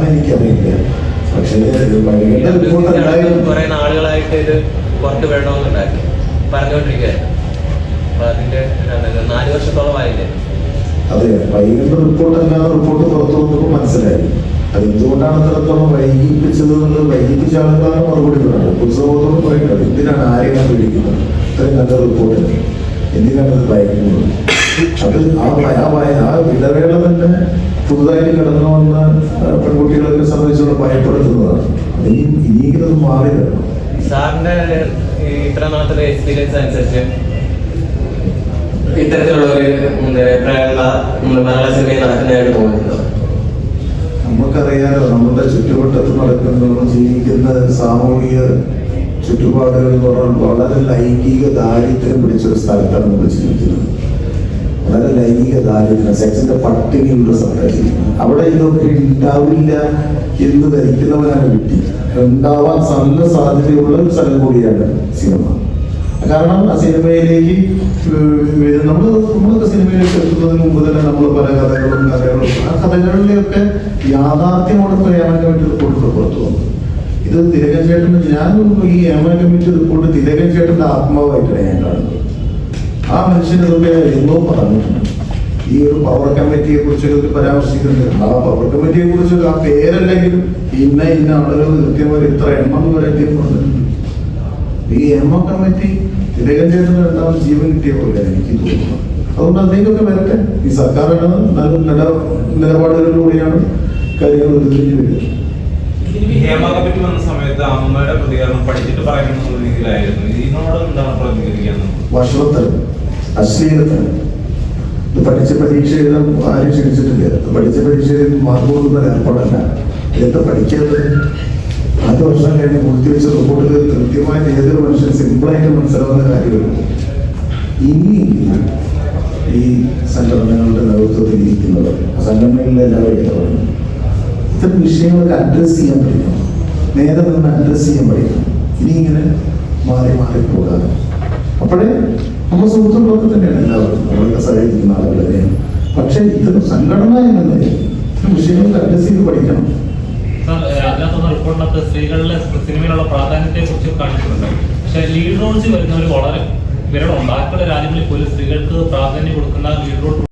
എന്താണെന്ന് എനിക്കറിയില്ല. പക്ഷേ വൈകിട്ട് റിപ്പോർട്ട് എന്തായാലും കുറെ നാളുകളായിട്ട് ഇത് പുറത്ത് വിടണമെന്നുണ്ടായിരുന്നു പറഞ്ഞുകൊണ്ടിരിക്കുകയായിരുന്നു. അപ്പൊ അതിന്റെ എന്താണ് ഇത് നാല് വർഷത്തോളമായില്ലേ അതെ വൈകിട്ട് റിപ്പോർട്ട് അല്ലാതെ റിപ്പോർട്ട് പുറത്തു വന്നപ്പോൾ മനസ്സിലായി. അത് എന്തുകൊണ്ടാണ് അത്രത്തോളം വൈകിപ്പിച്ചത് എന്നുള്ളത് വൈകിപ്പിച്ച ആളുകളാണ് മറുപടി പറയുന്നത് പുസ്തകത്തോട് പറയുന്നത് എന്തിനാണ് ആരെയാണ് വിളിക്കുന്നത് അത്രയും നല്ല റിപ്പോർട്ട് എന്തിനാണ് അത് ഭയക്കുന്നത് അത് ആ ആ ഇടവേള തന്നെ പുതുതായിട്ട് കടന്നു വന്ന പെൺകുട്ടികളൊക്കെ സംബന്ധിച്ചുള്ള ഭയപ്പെടുത്തുന്നതാണ്. ഇനി ഇനിയെങ്കിലും മാറി വരണം. സാറിന്റെ ഇത്ര നാളത്തെ എക്സ്പീരിയൻസ് അനുസരിച്ച് ഇത്തരത്തിലുള്ള ഒരു പ്രേരണ നമ്മുടെ മലയാള സിനിമയിൽ നടക്കുന്നതായിട്ട് തോന്നുന്നുണ്ടോ നമുക്കറിയാലോ നമ്മുടെ ചുറ്റുവട്ടത്ത് നടക്കുന്ന ജീവിക്കുന്ന സാമൂഹിക ചുറ്റുപാടുകൾ എന്ന് പറഞ്ഞാൽ വളരെ ലൈംഗിക ദാരിദ്ര്യം പിടിച്ചൊരു സ്ഥലത്താണ് നമ്മൾ ജീവിക്കുന്നത്. ലൈംഗിക ദാരിദ്ര്യം സെക്സിന്റെ പട്ടിണിയുള്ള ജീവിക്കുന്നത് അവിടെ ഇതൊക്കെ ഉണ്ടാവില്ല എന്ന് ധരിക്കുന്നവരാണ് വിട്ടി ഉണ്ടാവാൻ നല്ല സാധ്യതയുള്ള ഒരു സ്ഥലം കൂടിയാണ് സിനിമ. കാരണം ആ സിനിമയിലേക്ക് നമ്മൾ നമ്മളൊക്കെ സിനിമയിലേക്ക് എത്തുന്നതിന് മുമ്പ് തന്നെ നമ്മൾ പല കഥകളും കഥകളും ആ കഥകളിലെയൊക്കെ യാഥാർത്ഥ്യമോടെ ഏമൻ കമ്മിറ്റി റിപ്പോർട്ട് പുറത്തു വന്നു ഇത് തിലകൻ ചേട്ടൻ ഞാൻ ഈ ഏമൻ കമ്മിറ്റി റിപ്പോർട്ട് തിലകൻ ചേട്ടന്റെ ആത്മാവായിട്ടാണ് ഞാൻ കാണുന്നത്. ആ മനുഷ്യന്റെ മുമ്പേ എന്തോ പറഞ്ഞിട്ടുണ്ട്. ഈ ഒരു പവർ കമ്മിറ്റിയെ കുറിച്ചൊക്കെ പരാമർശിക്കുന്നുണ്ട്. ആ പവർ കമ്മിറ്റിയെ കുറിച്ച് ആ പേരല്ലെങ്കിലും ഇന്ന ഇന്ന ആളുകൾ കൃത്യമായി ഇത്ര എണ്ണം വരെ എത്തിയിട്ടുണ്ട് ഈ എം ഒ കമ്മിറ്റി തിരകഞ്ചേട്ടന് ചേട്ടന് രണ്ടാമത് ജീവൻ കിട്ടിയ പോലെ എനിക്ക് തോന്നുന്നു അതുകൊണ്ട് അതിലേക്കൊക്കെ വരട്ടെ. ഈ സർക്കാർ നല്ല നില നിലപാടുകളിലൂടെയാണ് കാര്യങ്ങൾ ഉരുത്തിരിഞ്ഞു വരുന്നത്. ഹേമ കമ്മിറ്റി വന്ന സമയത്ത് അമ്മയുടെ പ്രതികരണം പഠിച്ചിട്ട് പറയുന്ന രീതിയിലായിരുന്നു. ഇതിനോട് എന്താണ് പ്രതികരിക്കാൻ അശ്ലീലത്തിൽ ഇത് പഠിച്ച പരീക്ഷ എഴുതാൻ ആരും ക്ഷണിച്ചിട്ടില്ല. പഠിച്ച പരീക്ഷ എഴുതി മാർക്ക് കൊടുക്കുന്ന ഏർപ്പാടല്ല. എന്താ പഠിക്കാത്തത്? നാല് വർഷം കഴിഞ്ഞ് പൂർത്തിവെച്ച റിപ്പോർട്ടിൽ കൃത്യമായിട്ട് ഏതൊരു മനുഷ്യൻ സിമ്പിളായിട്ട് മനസ്സിലാവുന്ന കാര്യമില്ല ഇനി ഈ സംഘടനകളുടെ നേതൃത്വത്തിൽ ഇരിക്കുന്നത് സംഘടനകളിലെ എല്ലാവരും വ്യക്തികളും ഇത്തരം വിഷയങ്ങളൊക്കെ അഡ്രസ് ചെയ്യാൻ പഠിക്കണം. നേരെ നിന്ന് അഡ്രസ് ചെയ്യാൻ പഠിക്കണം. ഇനി ഇങ്ങനെ മാറി മാറി പോകാതെ. അപ്പോഴേ നമ്മൾ സുഹൃത്തുക്കളൊക്കെ തന്നെയാണ് എല്ലാവരും. അവരുടെ സഹായിക്കുന്ന ആളുകളെ പക്ഷേ ഇതൊരു സംഘടന എന്ന നിലയിൽ ഇത്തരം വിഷയങ്ങൾ അഡ്രസ് ചെയ്ത് പഠിക്കണം. റിപ്പോർട്ടിനകത്ത് സ്ത്രീകളുടെ സിനിമയിലുള്ള പ്രാധാന്യത്തെ കുറിച്ച് കാണിച്ചിട്ടുണ്ട്. പക്ഷെ ലീഡ് റോൾസ് വരുന്നവർ വളരെ വിരളുണ്ട് ബാക്കിയുള്ള രാജ്യങ്ങളിൽ പോലും സ്ത്രീകൾക്ക് പ്രാധാന്യം കൊടുക്കുന്ന ലീഡ് റോൾ